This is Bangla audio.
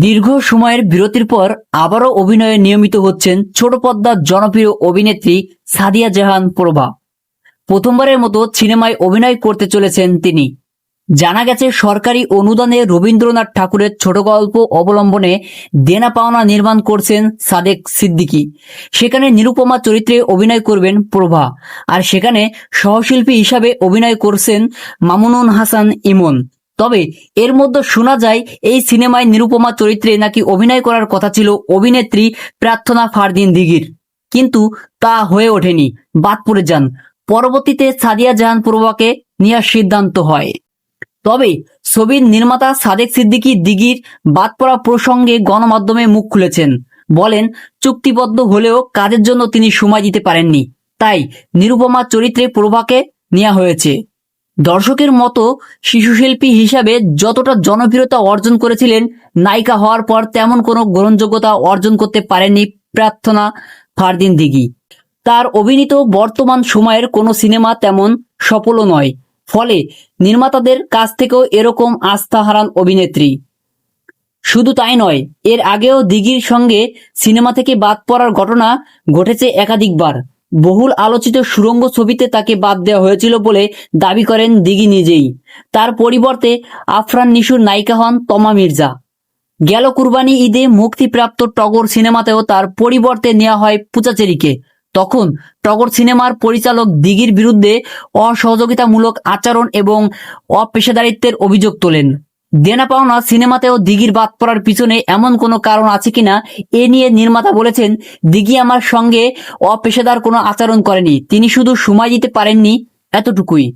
দীর্ঘ সময়ের বিরতির পর আবারও অভিনয়ে নিয়মিত হচ্ছেন ছোট পদ্মার জনপ্রিয় অভিনেত্রী সাদিয়া জাহান প্রভা। প্রথমবারের মতো সিনেমায় অভিনয় করতে চলেছেন তিনি। জানা গেছে, সরকারি অনুদানে রবীন্দ্রনাথ ঠাকুরের ছোট গল্প অবলম্বনে দেনা পাওনা নির্মাণ করছেন সাদেক সিদ্দিকী। সেখানে নিরুপমা চরিত্রে অভিনয় করবেন প্রভা আর সেখানে সহশিল্পী হিসাবে অভিনয় করছেন মামুনুন হাসান ইমন। তবে এর মধ্যে শোনা যায়, এই সিনেমায় নিরুপমা চরিত্রে নাকি অভিনয় করার কথা ছিল অভিনেত্রী প্রার্থনা ফারদিন দিঘির। কিন্তু তা হয়ে ওঠেনি। বাদ পড়ে যান। পরবর্তীতে সাদিয়া জাহান প্রভাকে নেওয়ার সিদ্ধান্ত হয়। তবে ছবির নির্মাতা সাদেক সিদ্দিকী দিঘির বাদ পড়া প্রসঙ্গে গণমাধ্যমে মুখ খুলেছেন। বলেন, চুক্তিবদ্ধ হলেও কাজের জন্য তিনি সময় দিতে পারেননি। তাই নিরুপমা চরিত্রে প্রভাকে নেওয়া হয়েছে। দর্শকের মতো শিশুশিল্পী হিসাবে যতটা জনপ্রিয়তা অর্জন করেছিলেন, নায়িকা হওয়ার পর তেমন কোনো গ্রহণযোগ্যতা অর্জন করতে পারেননি প্রার্থনা ফারদিন দিঘি। তার অভিনীত বর্তমান সময়ের কোনো সিনেমা তেমন সফলও নয়। ফলে নির্মাতাদের কাছ থেকেও এরকম আস্থা হারান অভিনেত্রী। শুধু তাই নয়, এর আগেও দিঘির সঙ্গে সিনেমা থেকে বাদ পড়ার ঘটনা ঘটেছে একাধিকবার। বহুল আলোচিত সুরঙ্গ ছবিতে তাকে বাদ দেওয়া হয়েছিল বলে দাবি করেন দিঘি নিজেই। তার পরিবর্তে আফরান নিশুর নায়িকা হন তমা মির্জা। গেল কুরবানি ঈদে মুক্তিপ্রাপ্ত টগর সিনেমাতেও তার পরিবর্তে নেওয়া হয় পূজাচেরিকে তখন টগর সিনেমার পরিচালক দিঘির বিরুদ্ধে অসহযোগিতামূলক আচরণ এবং অপেশাদারিত্বের অভিযোগ তোলেন। দেনা পাওনা সিনেমাতেও দিঘির বাদ পড়ার পিছনে এমন কোনো কারণ আছে কিনা, এ নিয়ে নির্মাতা বলেছেন, দিঘি আমার সঙ্গে অপেশাদার কোনো আচরণ করেনি। তিনি শুধু সময় দিতে পারেননি এতটুকুই।